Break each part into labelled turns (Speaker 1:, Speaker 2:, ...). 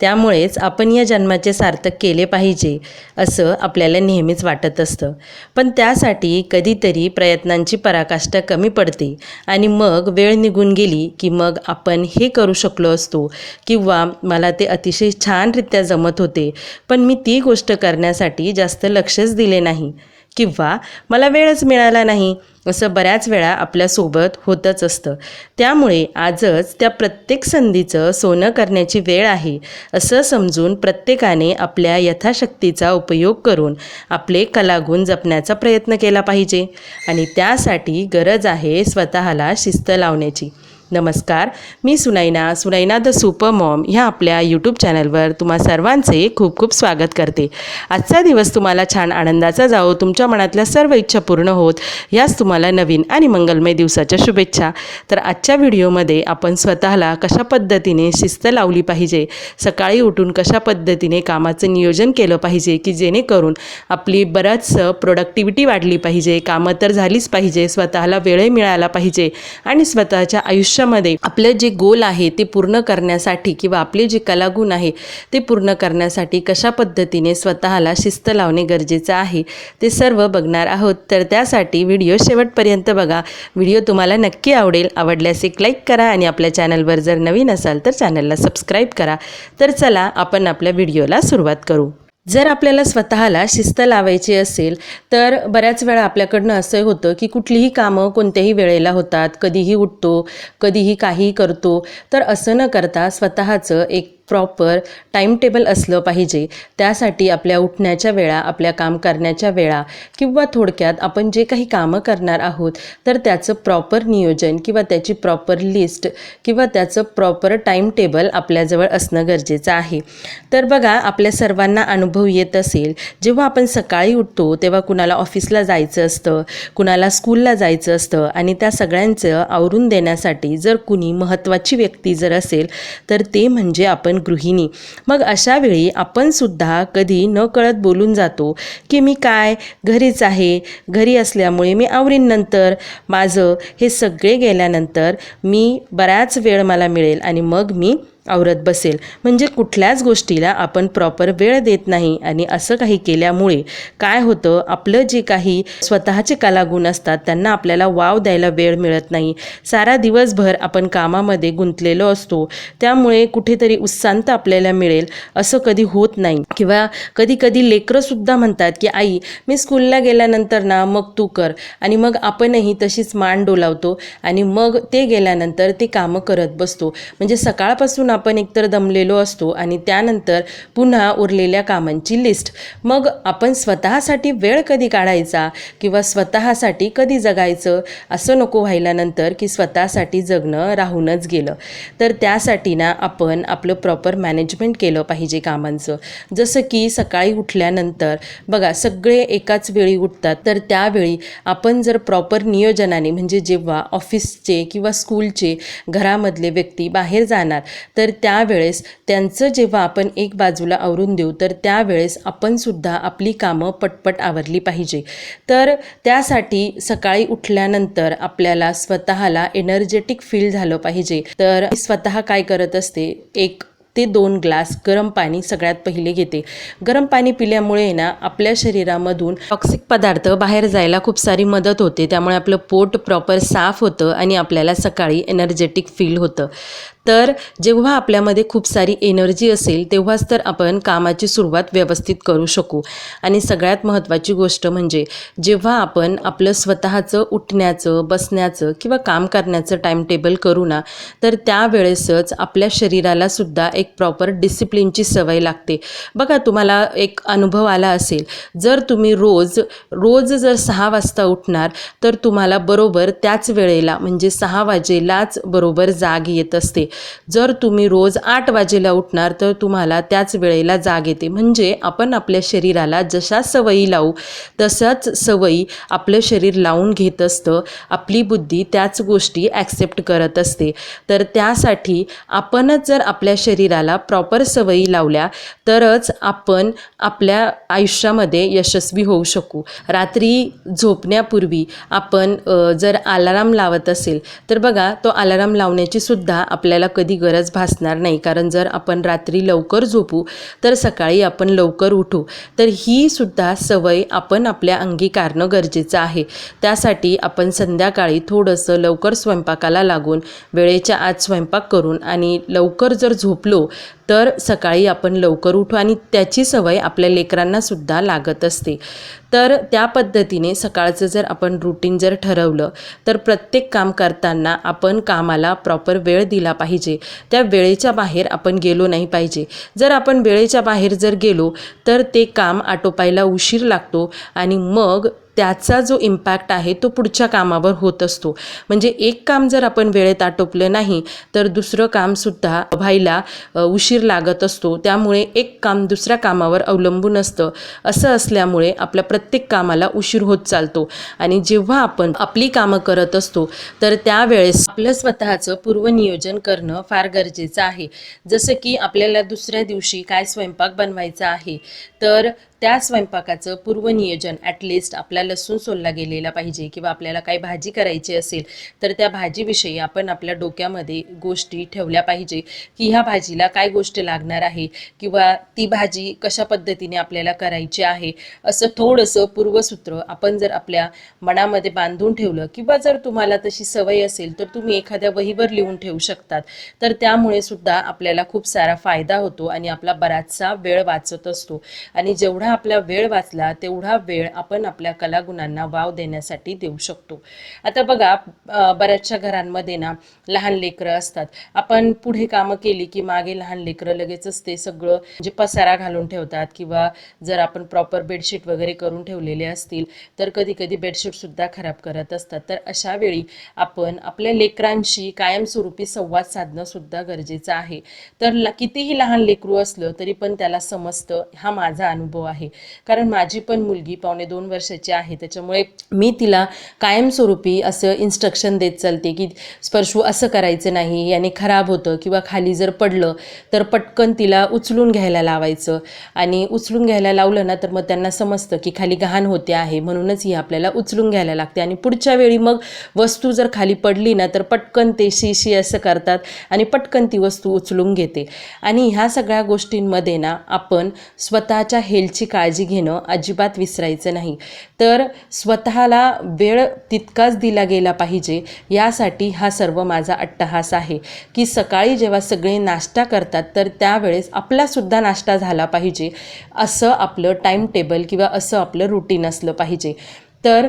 Speaker 1: त्यामुळेच आपण या जन्माचे सार्थक केले पाहिजे असं आपल्याला नेहमीच वाटत असतं. पण त्यासाठी कधीतरी प्रयत्नांची पराकाष्ठा कमी पडते आणि मग वेळ निघून गेली की मग आपण हे करू शकलो असतो किंवा मला ते अतिशय छानरित्या जमत होते पण मी ती गोष्ट करण्यासाठी जास्त लक्षच दिले नाही. किंवा मला वेळच मिळाला नाही असं बऱ्याच वेळा आपल्यासोबत होतच असतं. त्यामुळे आजच त्या प्रत्येक संधीचं सोनं करण्याची वेळ आहे असं समजून प्रत्येकाने आपल्या यथाशक्तीचा उपयोग करून आपले कलागुण जपण्याचा प्रयत्न केला पाहिजे. आणि त्यासाठी गरज आहे स्वतःला शिस्त लावण्याची. नमस्कार मी Sunaina. Sunaina the super mom ह्या आपल्या यूट्यूब चॅनलवर तुम्हा सर्वांचे खूप खूप स्वागत करते. आजचा दिवस तुम्हाला छान आनंदाचा जाओ तुमच्या मनातल्या सर्व इच्छा पूर्ण होत ह्याच तुम्हाला नवीन आणि मंगलमय दिवसाच्या शुभेच्छा. तर आजच्या व्हिडिओमध्ये आपण स्वतःला कशा पद्धतीने शिस्त लावली पाहिजे सकाळी उठून कशा पद्धतीने कामाचं नियोजन केलं पाहिजे की जेणेकरून आपली बराचसं प्रोडक्टिव्हिटी वाढली पाहिजे कामं तर झालीच पाहिजे स्वतःला वेळ मिळाला पाहिजे आणि स्वतःच्या आयुष्यामध्ये आपलं जे गोल आहे ते पूर्ण करण्यासाठी किंवा आपले जे कलागुण आहे ते पूर्ण करण्यासाठी कशा पद्धतीने स्वतःला शिस्त लावणे गरजेचं आहे ते सर्व बघणार आहोत. तर त्यासाठी व्हिडिओ शेवटपर्यंत बघा. व्हिडिओ तुम्हाला नक्की आवडेल. आवडल्यास एक लाईक करा आणि आपल्या चॅनलवर जर नवीन असाल तर चॅनलला सबस्क्राईब करा. तर चला आपण आपल्या व्हिडिओला सुरुवात करू. जर आपल्याला स्वतःला शिस्त लावायची असेल तर बऱ्याच वेळा आपल्याकडनं असं होतं की कुठलीही कामं कोणत्याही वेळेला होतात कधीही उठतो कधीही काहीही करतो. तर असं न करता स्वतःचं एक प्रॉपर टाईमटेबल असलं पाहिजे. त्यासाठी आपल्या उठण्याच्या वेळा आपल्या काम करण्याच्या वेळा किंवा थोडक्यात आपण जे काही कामं करणार आहोत तर त्याचं प्रॉपर नियोजन किंवा त्याची प्रॉपर लिस्ट किंवा त्याचं प्रॉपर टाईमटेबल आपल्याजवळ असणं गरजेचं आहे. तर बघा आपल्या सर्वांना अनुभव येत असेल जेव्हा आपण सकाळी उठतो तेव्हा कुणाला ऑफिसला जायचं असतं कुणाला स्कूलला जायचं असतं आणि त्या सगळ्यांचं आवरून देण्यासाठी जर कुणी महत्त्वाची व्यक्ती जर असेल तर ते म्हणजे आपण गृहिणी. मग अशावेळी आपण सुद्धा कधी न कळत बोलून जातो की मी काय? घरीच आहे. घरी असल्यामुळे मी आवरीन नंतर. माझं हे सगळे गेल्यानंतर मी बराच वेळ मला मिळेल आणि मग मी आवरत बसेल. म्हणजे कुठल्याच गोष्टीला आपण प्रॉपर वेळ देत नाही आणि असं काही केल्यामुळे काय होतं आपलं जे काही स्वतःचे कलागुण असतात त्यांना आपल्याला वाव द्यायला वेळ मिळत नाही. सारा दिवसभर आपण कामामध्ये गुंतलेलो असतो त्यामुळे कुठेतरी उत्सांत आपल्याला मिळेल असं कधी होत नाही. किंवा कधी कधी लेकरंसुद्धा म्हणतात की आई मी स्कूलला गेल्यानंतर ना मग तू कर. आणि मग आपणही तशीच मान डोलावतो आणि मग ते गेल्यानंतर ते कामं करत बसतो. म्हणजे सकाळपासून आपण एकतर दमलेलो असतो आणि त्यानंतर पुन्हा उरलेल्या कामांची लिस्ट मग आपण स्वतःसाठी वेळ कधी काढायचा किंवा स्वतःसाठी कधी जगायचं असं नको व्हायला नंतर की स्वतःसाठी जगणं राहूनच गेलं. तर त्यासाठी ना आपण आपलं प्रॉपर मॅनेजमेंट केलं पाहिजे कामांचं. जसं की सकाळी उठल्यानंतर बघा सगळे एकाच वेळी उठतात तर त्यावेळी आपण जर प्रॉपर नियोजनाने म्हणजे जेव्हा ऑफिसचे किंवा स्कूलचे घरामधले व्यक्ती बाहेर जाणार तर तर त्यावेळेस त्यांचं जेव्हा आपण एक बाजूला आवरून देऊ तर त्यावेळेस आपणसुद्धा आपली कामं पटपट आवरली पाहिजे. तर त्यासाठी सकाळी उठल्यानंतर आपल्याला स्वतःला एनर्जेटिक फील झालं पाहिजे. तर स्वतः काय करत असते एक ते दोन ग्लास गरम पाणी सगळ्यात पहिले घेते. गरम पाणी पिल्यामुळे ना आपल्या शरीरामधून टॉक्सिक पदार्थ बाहेर जायला खूप सारी मदत होते. त्यामुळे आपलं पोट प्रॉपर साफ होतं आणि आपल्याला सकाळी एनर्जेटिक फील होतं. तर जेव्हा आपल्यामध्ये खूप सारी एनर्जी असेल तेव्हाच तर आपण कामाची सुरुवात व्यवस्थित करू शकू. आणि सगळ्यात महत्त्वाची गोष्ट म्हणजे जेव्हा आपण आपलं स्वतःचं उठण्याचं बसण्याचं किंवा काम करण्याचं टाईमटेबल करू ना तर त्यावेळेसच आपल्या शरीराला सुद्धा एक प्रॉपर डिसिप्लिनची सवय लागते. बघा तुम्हाला एक अनुभव आला असेल. जर तुम्ही रोज रोज जर सहा वाजता उठणार तर तुम्हाला बरोबर त्याच वेळेला म्हणजे सहा वाजेलाच बरोबर जाग येत असते. जर तुम्ही रोज आठ वाजेला उठणार तर तुम्हाला त्याच वेळेला जाग येते. म्हणजे आपण आपल्या शरीराला जशा सवयी लावू तशाच सवयी आपलं शरीर लावून घेत असतं. आपली बुद्धी त्याच गोष्टी ॲक्सेप्ट करत असते. तर त्यासाठी आपणच जर आपल्या शरीराला प्रॉपर सवयी लावल्या तरच आपण आपल्या आयुष्यामध्ये यशस्वी होऊ शकू. रात्री झोपण्यापूर्वी आपण जर अलाराम लावत असेल तर बघा तो अलाराम लावण्याची सुद्धा आपल्याला कधी गरज भासणार नाही. कारण जर आपण रात्री लवकर झोपू तर सकाळी आपण लवकर उठू. तर ही सुद्धा सवय आपण आपल्या अंगी कारणं गरजेचं आहे. त्यासाठी आपण संध्याकाळी थोडंसं लवकर स्वयंपाकाला लागून वेळेच्या आत स्वयंपाक करून आणि लवकर जर झोपलो तर सकाळी आपण लवकर उठू आणि त्याची सवय आपल्या लेकरांनासुद्धा लागत असते. तर त्या पद्धतीने सकाळचं जर आपण रुटीन जर ठरवलं तर प्रत्येक काम करताना आपण कामाला प्रॉपर वेळ दिला पाहिजे. त्या वेळेच्या बाहेर आपण गेलो नाही पाहिजे. जर आपण वेळेच्या बाहेर जर गेलो तर ते काम आटोपायला उशीर लागतो आणि मग त्याचा जो इम्पॅक्ट आहे तो पुढच्या कामावर होत असतो. म्हणजे एक काम जर आपण वेळेत आटोपलं नाही तर दुसरं कामसुद्धा व्हायला उशीर लागत असतो. त्यामुळे एक काम दुसऱ्या कामावर अवलंबून असतं. असं असल्यामुळे आपल्या प्रत्येक कामाला उशीर होत चालतो. आणि जेव्हा आपण आपली कामं करत असतो तर त्यावेळेस आपलं स्वतःचं पूर्वनियोजन करणं फार गरजेचं आहे. जसं की आपल्याला दुसऱ्या दिवशी काय स्वयंपाक बनवायचा आहे तर त्या स्वयंपाकाचं पूर्वनियोजन ॲटलिस्ट आपला लसूण सोलला गेलेला पाहिजे किंवा आपल्याला काही भाजी करायची असेल तर त्या भाजीविषयी आपण आपल्या डोक्यामध्ये गोष्टी ठेवल्या पाहिजे की ह्या भाजीला काय गोष्ट लागणार आहे किंवा ती भाजी कशा पद्धतीने आपल्याला करायची आहे असं थोडंसं पूर्वसूत्र आपण जर आपल्या मनामध्ये बांधून ठेवलं किंवा जर तुम्हाला तशी सवय असेल तर तुम्ही एखाद्या वहीवर लिहून ठेवू शकतात. तर त्यामुळे सुद्धा आपल्याला खूप सारा फायदा होतो आणि आपला बराचसा वेळ वाचत असतो. आणि जेवढा आपला वेळ वाचला तेवढा वेळ आपण आपल्या कलागुणांना वाव देण्यासाठी देऊ शकतो. आता बघा बऱ्याचशा घरांमध्ये ना लहान लेकरं असतात. आपण पुढे कामं केली की मागे लहान लेकरं लगेचच ते सगळं म्हणजे पसारा घालून ठेवतात किंवा जर आपण प्रॉपर बेडशीट वगैरे करून ठेवलेले असतील तर कधी कधी बेडशीट सुद्धा खराब करत असतात. तर अशा वेळी आपण आपल्या लेकरांशी कायमस्वरूपी संवाद साधणं सुद्धा गरजेचं आहे. तर कितीही लहान लेकरू असलं तरी पण त्याला समजतं हा माझा अनुभव आहे. कारण माझी पण मुलगी पावणे दोन वर्षाची आहे. त्याच्यामुळे मी तिला कायमस्वरूपी असं इन्स्ट्रक्शन देत चालते की स्पर्शू असं करायचं नाही. याने खराब होतं किंवा खाली जर पडलं तर पटकन तिला उचलून घ्यायला लावायचं. आणि उचलून घ्यायला लावलं ना तर मग त्यांना समजतं की खाली गहाण होते आहे. म्हणूनच ही आपल्याला उचलून घ्यायला लागते. आणि पुढच्या वेळी मग वस्तू जर खाली पडली ना तर पटकन ते शी शी असं करतात आणि पटकन ती वस्तू उचलून घेते. आणि ह्या सगळ्या गोष्टींमध्ये ना आपण स्वतःच्या हेल्थची काळजी घेणं अजिबात विसरायचं नाही. तर स्वतःला वेळ तितकाच दिला गेला पाहिजे यासाठी हा सर्व माझा अट्टहास आहे की सकाळी जेव्हा सगळे नाश्ता करतात तर त्यावेळेस आपलासुद्धा नाश्ता झाला पाहिजे असं आपलं टाईम टेबल किंवा असं आपलं रुटीन असलं पाहिजे. तर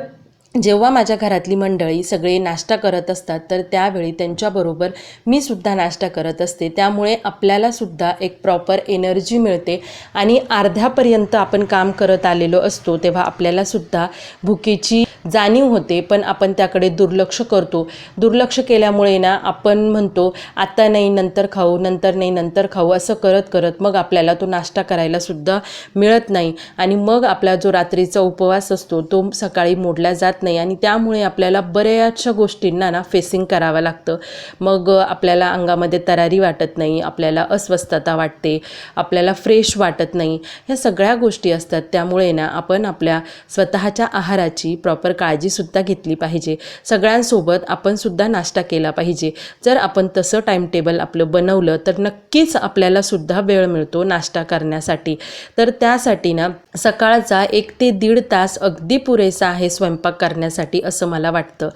Speaker 1: जेव्हा माझ्या घरातली मंडळी सगळे नाश्ता करत असतात तर त्यावेळी त्यांच्याबरोबर मी सुद्धा नाश्ता करत असते. त्यामुळे आपल्याला सुद्धा एक प्रॉपर एनर्जी मिळते आणि अर्ध्यापर्यंत आपण काम करत आलेलो असतो तेव्हा आपल्याला सुद्धा भुकेची जाणीव होते पण आपण त्याकडे दुर्लक्ष करतो. दुर्लक्ष केल्यामुळे ना आपण म्हणतो आता नाही नंतर खाऊ नंतर नाही नंतर खाऊ असं करत करत मग आपल्याला तो नाश्ता करायलासुद्धा मिळत नाही. आणि मग आपला जो रात्रीचा उपवास असतो तो सकाळी मोडला जात नाही. आणि त्यामुळे आपल्याला बऱ्याचशा गोष्टींना ना फेसिंग करावं लागतं. मग आपल्याला अंगामध्ये तरारी वाटत नाही आपल्याला अस्वस्थता वाटते आपल्याला फ्रेश वाटत नाही. ह्या सगळ्या गोष्टी असतात. त्यामुळे ना आपण आपल्या स्वतःच्या आहाराची प्रॉपर काळजीसुद्धा घेतली पाहिजे. सगळ्यांसोबत आपण सुद्धा नाश्ता केला पाहिजे. जर आपण तसं टाईम टेबल आपलं बनवलं तर नक्कीच आपल्याला सुद्धा वेळ मिळतो नाश्ता करण्यासाठी. तर त्यासाठी ना सकाळचा एक ते दीड तास अगदी पुरेसा आहे स्वयंपाक करण्यासाठी असं मला वाटतं.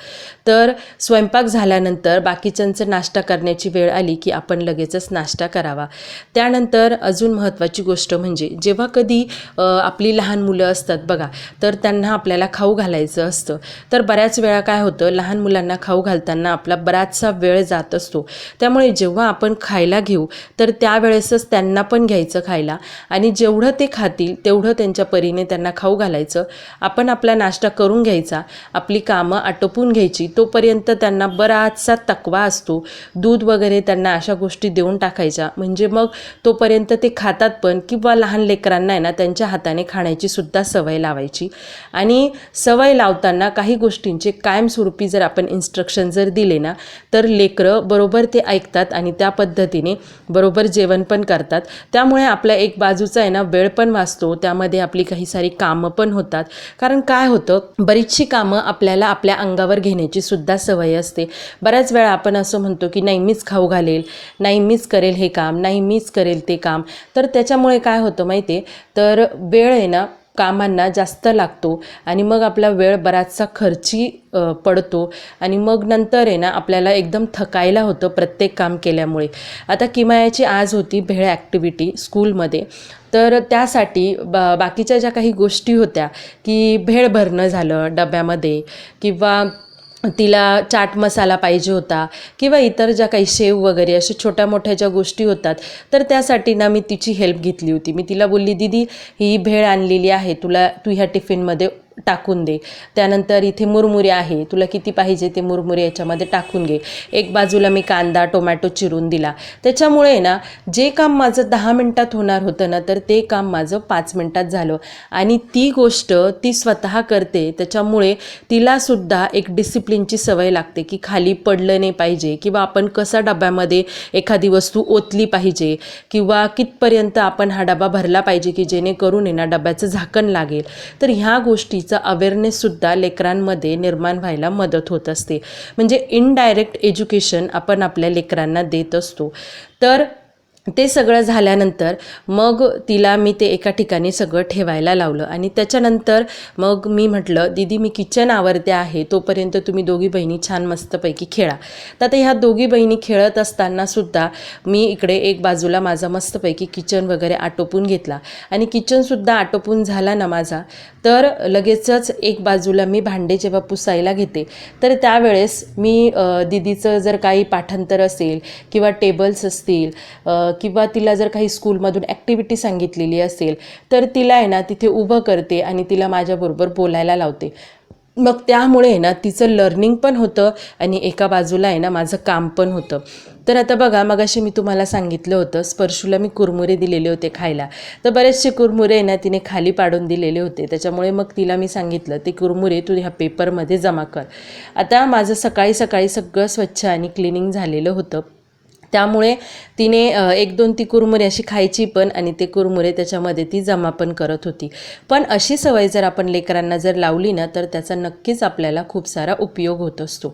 Speaker 1: तर स्वयंपाक झाल्यानंतर बाकीच्यांचं नाश्ता करण्याची वेळ आली की आपण लगेचच नाश्ता करावा. त्यानंतर अजून महत्त्वाची गोष्ट म्हणजे जेव्हा कधी आपली लहान मुलं असतात बघा तर त्यांना आपल्याला खाऊ घालायचं असतं. तर बऱ्याच वेळा काय होतं लहान मुलांना खाऊ घालताना आपला बराचसा वेळ जात असतो. त्यामुळे जेव्हा आपण खायला घेऊ तर त्यावेळेसच त्यांना पण घ्यायचं खायला आणि जेवढं ते खातील तेवढं त्यांच्या परीने त्यांना खाऊ घालायचं. आपण आपला नाश्ता करून घ्यायचा वेळेनुसार आपली कामं आटोपून घ्यायची तोपर्यंत त्यांना बराचसा तकवा असतो. दूध वगैरे त्यांना अशा गोष्टी देऊन टाकायच्या. म्हणजे मग तोपर्यंत ते खातात पण किंवा लहान लेकरांना आहे ना त्यांच्या हाताने खाण्याची सुद्धा सवय लावायची. आणि सवय लावताना काही गोष्टींचे कायमस्वरूपी जर आपण इन्स्ट्रक्शन जर दिले ना तर लेकरं बरोबर ते ऐकतात आणि त्या पद्धतीने बरोबर जेवण पण करतात. त्यामुळे आपल्या एक बाजूचा आहे ना वेळ पण वाचतो. त्यामध्ये आपली काही सारी कामं पण होतात. कारण काय होतं बरीचशी कामं आपल्याला आपल्या अंगावर घेण्याची सुद्धा सवय असते. बऱ्याच वेळा आपण असं म्हणतो की नाही मीच खाऊ घालेल नाही मीच करेल हे काम नाही मीच करेल ते काम. तर त्याच्यामुळे काय होतं माहिती आहे तर वेळ आहे ना कामांना जास्त लागतो आणि मग आपला वेळ बराचसा खर्ची पडतो आणि मग नंतर आहे ना आपल्याला एकदम थकायला होतं प्रत्येक काम केल्यामुळे. आता किमायाची आज होती भेळ ॲक्टिव्हिटी स्कूलमध्ये. तर त्यासाठी बा बाकीच्या ज्या काही गोष्टी होत्या की भेळ भरणं झालं डब्यामध्ये किंवा तिला चाट मसाला पाहिजे होता किंवा इतर ज्या काही शेव वगैरे अशा छोट्या मोठ्या ज्या गोष्टी होतात तर त्यासाठी ना मी तिची हेल्प घेतली होती. मी तिला बोलली दीदी ही भेळ आणलेली आहे तुला तू ह्या टिफिनमध्ये टाकून दे. त्यानंतर इथे मुरमुरे आहे. तुला किती पाहिजे ते मुरमुरे याच्यामध्ये टाकून घे. एक बाजूला मी कांदा टोमॅटो चिरून दिला. त्याच्यामुळे ना जे काम माझं दहा मिनटात होणार होतं ना तर ते काम माझं पाच मिनटात झालं. आणि ती गोष्ट ती स्वतः करते. त्याच्यामुळे तिलासुद्धा एक डिसिप्लिनची सवय लागते की खाली पडलं नाही पाहिजे किंवा आपण कसा डब्यामध्ये एखादी वस्तू ओतली पाहिजे किंवा कितपर्यंत आपण हा डबा भरला पाहिजे की जेणेकरून आहे ना डब्याचं झाकण लागेल. तर ह्या गोष्टी गोष्टीचा अवेअरनेससुद्धा लेकरांमध्ये निर्माण व्हायला मदत होत असते. म्हणजे इनडायरेक्ट एज्युकेशन आपण आपल्या लेकरांना देत असतो. तर ते सगळं झाल्यानंतर मग तिला मी ते एका ठिकाणी सगळं ठेवायला लावलं. आणि त्याच्यानंतर मग मी म्हटलं दीदी मी किचन आवरते आहे तोपर्यंत तुम्ही दोघी बहिणी छान मस्तपैकी खेळा. तर आता ह्या दोघी बहिणी खेळत असताना सुद्धा मी इकडे एक बाजूला माझा मस्तपैकी किचन वगैरे आटोपून घेतला. आणि किचनसुद्धा आटोपून झाला ना माझा तर लगेचच एक बाजूला मी भांडे जेव्हा पुसायला घेते तर त्यावेळेस मी दिदीचं दीदीचं जर काही पाठांतर असेल किंवा टेबल्स असतील किंवा तिला जर काही स्कूलमधून ॲक्टिव्हिटी सांगितलेली असेल तर तिला आहे ना तिथे उभं करते आणि तिला माझ्याबरोबर बोलायला लावते. मग त्यामुळे आहे ना तिचं लर्निंग पण होतं आणि एका बाजूला आहे ना माझं काम पण होतं. तर आता बघा मगाशी मी तुम्हाला सांगितलं होतं स्पर्शूला मी कुरमुरे दिलेले होते खायला. तर बरेचसे कुरमुरे आहे ना तिने खाली पाडून दिलेले होते. त्याच्यामुळे मग तिला मी सांगितलं ते कुरमुरे तू ह्या पेपरमध्ये जमा कर. आता माझं सकाळी सकाळी सगळं स्वच्छ आणि क्लिनिंग झालेलं होतं. त्यामुळे तिने एक दोन ती कुरमुरे अशी खायची पण आणि ते कुरमुरे त्याच्यामध्ये ती जमा पण करत होती. पण अशी सवय जर आपण लेकरांना जर लावली ना तर त्याचा नक्कीच आपल्याला खूप सारा उपयोग होत असतो.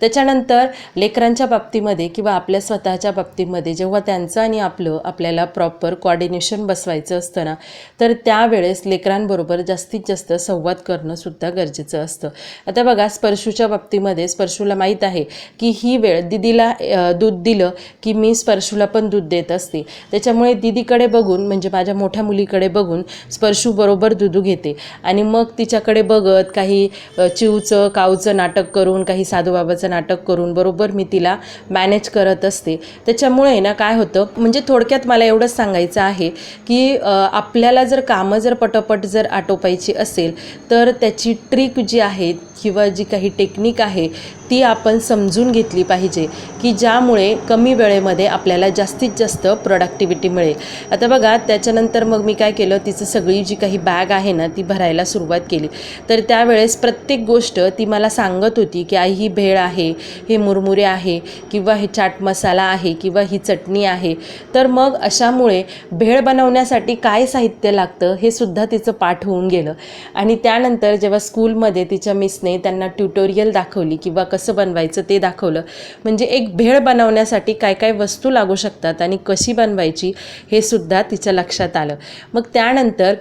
Speaker 1: त्याच्यानंतर लेकरांच्या बाबतीमध्ये किंवा आपल्या स्वतःच्या बाबतीमध्ये जेव्हा त्यांचं आणि आपलं आपल्याला प्रॉपर कॉर्डिनेशन बसवायचं असतं ना तर त्यावेळेस लेकरांबरोबर जास्तीत जास्त संवाद करणं सुद्धा गरजेचं असतं. आता बघा स्पर्शूच्या बाबतीमध्ये स्पर्शूला माहीत आहे की ही वेळ दिदीला दूध दिलं की मी स्पर्शूला पण दूध देत असते. त्याच्यामुळे दिदीकडे बघून म्हणजे माझ्या मोठ्या मुलीकडे बघून स्पर्शू बरोबर दुधू घेते. आणि मग तिच्याकडे बघत काही चिवचं कावचं नाटक करून काही साधूबाबाचं नाटक करून बरोबर मी तिला मॅनेज करत असते. त्याच्यामुळे ना काय होतं म्हणजे थोडक्यात मला एवढंच सांगायचं आहे की आपल्याला जर कामं जर पटपट जर आटोपायची असेल तर त्याची ट्रिक जी आहे किंवा जी काही टेक्निक आहे ती आपण समजून घेतली पाहिजे की ज्यामुळे कमी वेळेमध्ये आपल्याला जास्तीत जास्त प्रोडक्टिव्हिटी मिळेल. आता बघा त्याच्यानंतर मग मी काय केलं तिचं सगळी जी काही बॅग आहे ना ती भरायला सुरुवात केली. तर त्यावेळेस प्रत्येक गोष्ट ती मला सांगत होती की आई ही भेळ आहे हे मुरमुरे आहे किंवा हे चाट मसाला आहे किंवा ही चटणी आहे. तर मग अशामुळे भेळ बनवण्यासाठी काय साहित्य लागतं हे सुद्धा तिचं पाठ होऊन गेलं. आणि त्यानंतर जेव्हा स्कूलमध्ये तिच्या मिसने त्यांना ट्युटोरियल दाखवली किंवा कसं बनवायचं ते दाखवलं. म्हणजे एक भेळ बनवण्यासाठी काय काय वस्तू लागू शकतात आणि कशी बनवायची हे सुद्धा तिच्या लक्षात आलं. मग त्यानंतर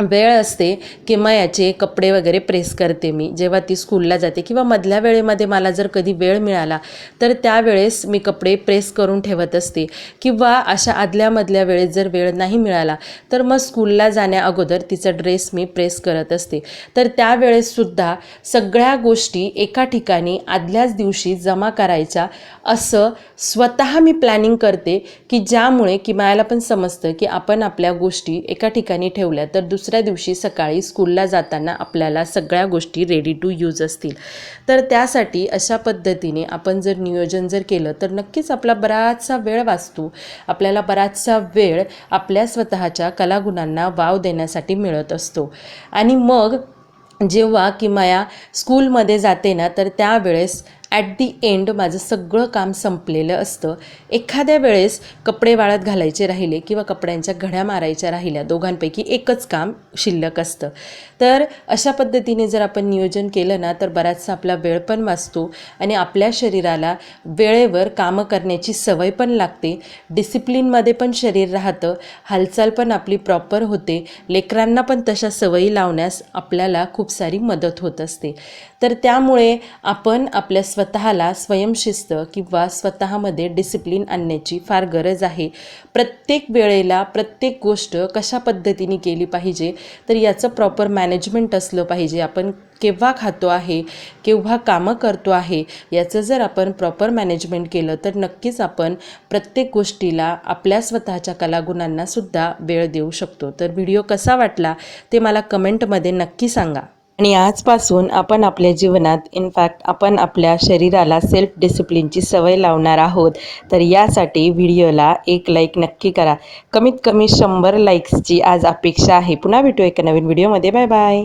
Speaker 1: वेळ असते किंवा याचे कपडे वगैरे प्रेस करते मी. जेव्हा ती स्कूलला जाते किंवा मधल्या वेळेमध्ये मला जर कधी वेळ मिळाला तर त्यावेळेस मी कपडे प्रेस करून ठेवत असते. किंवा अशा आदल्या मधल्या वेळेत जर वेळ नाही मिळाला तर मग स्कूलला जाण्या अगोदर तिचा ड्रेस मी प्रेस करत असते. तर त्यावेळेससुद्धा सगळ्या गोष्टी एका ठिकाणी आदल्याच दिवशी जमा करायच्या. असं स्वतः मी प्लॅनिंग करते की ज्यामुळे की पण समजतं की आपण आपल्या गोष्टी एका ठिकाणी ठेवल्या तर दुसऱ्या दुसऱ्या दिवशी सकाळी स्कूलला जाताना आपल्याला सगळ्या गोष्टी रेडी टू यूज असतील. तर त्यासाठी अशा पद्धतीने आपण जर नियोजन जर केलं तर नक्कीच आपला बराचसा वेळ वाचतो. आपल्याला बराचसा वेळ आपल्या स्वतःच्या कलागुणांना वाव देण्यासाठी मिळत असतो. आणि मग जेव्हा किमया स्कूलमध्ये जाते ना तर त्यावेळेस ॲट दी एंड माझं सगळं काम संपलेलं असतं. एखाद्या वेळेस कपडे वाळत घालायचे राहिले किंवा कपड्यांच्या घड्या मारायच्या राहिल्या दोघांपैकी एकच काम शिल्लक असतं. तर अशा पद्धतीने जर आपण नियोजन केलं ना तर बराचसा आपला वेळ पण वाचतो आणि आपल्या शरीराला वेळेवर कामं करण्याची सवय पण लागते. डिसिप्लिनमध्ये पण शरीर राहतं हालचाल पण आपली प्रॉपर होते लेकरांना पण तशा सवयी लावण्यास आपल्याला खूप सारी मदत होत असते. तर त्यामुळे आपण आपल्या स्वतःला स्वयंशिस्त किंवा स्वतःमध्ये डिसिप्लिन आणण्याची फार गरज आहे. प्रत्येक वेळेला प्रत्येक गोष्ट कशा पद्धतीने केली पाहिजे तर याचं प्रॉपर मॅनेजमेंट असलं पाहिजे. आपण केव्हा खातो आहे केव्हा कामं करतो आहे याचं जर आपण प्रॉपर मॅनेजमेंट केलं तर नक्कीच आपण प्रत्येक गोष्टीला आपल्या स्वतःच्या कलागुणांनासुद्धा वेळ देऊ शकतो. तर व्हिडिओ कसा वाटला ते मला कमेंटमध्ये नक्की सांगा. आणि आजपासून आपण आपल्या जीवनात इनफॅक्ट आपण आपल्या शरीराला सेल्फ डिसिप्लिनची सवय लावणार आहोत. तर यासाठी व्हिडिओला एक लाईक नक्की करा. कमीत कमी शंभर लाईक्सची आज अपेक्षा आहे. पुन्हा भेटू एका नवीन व्हिडिओमध्ये. Bye bye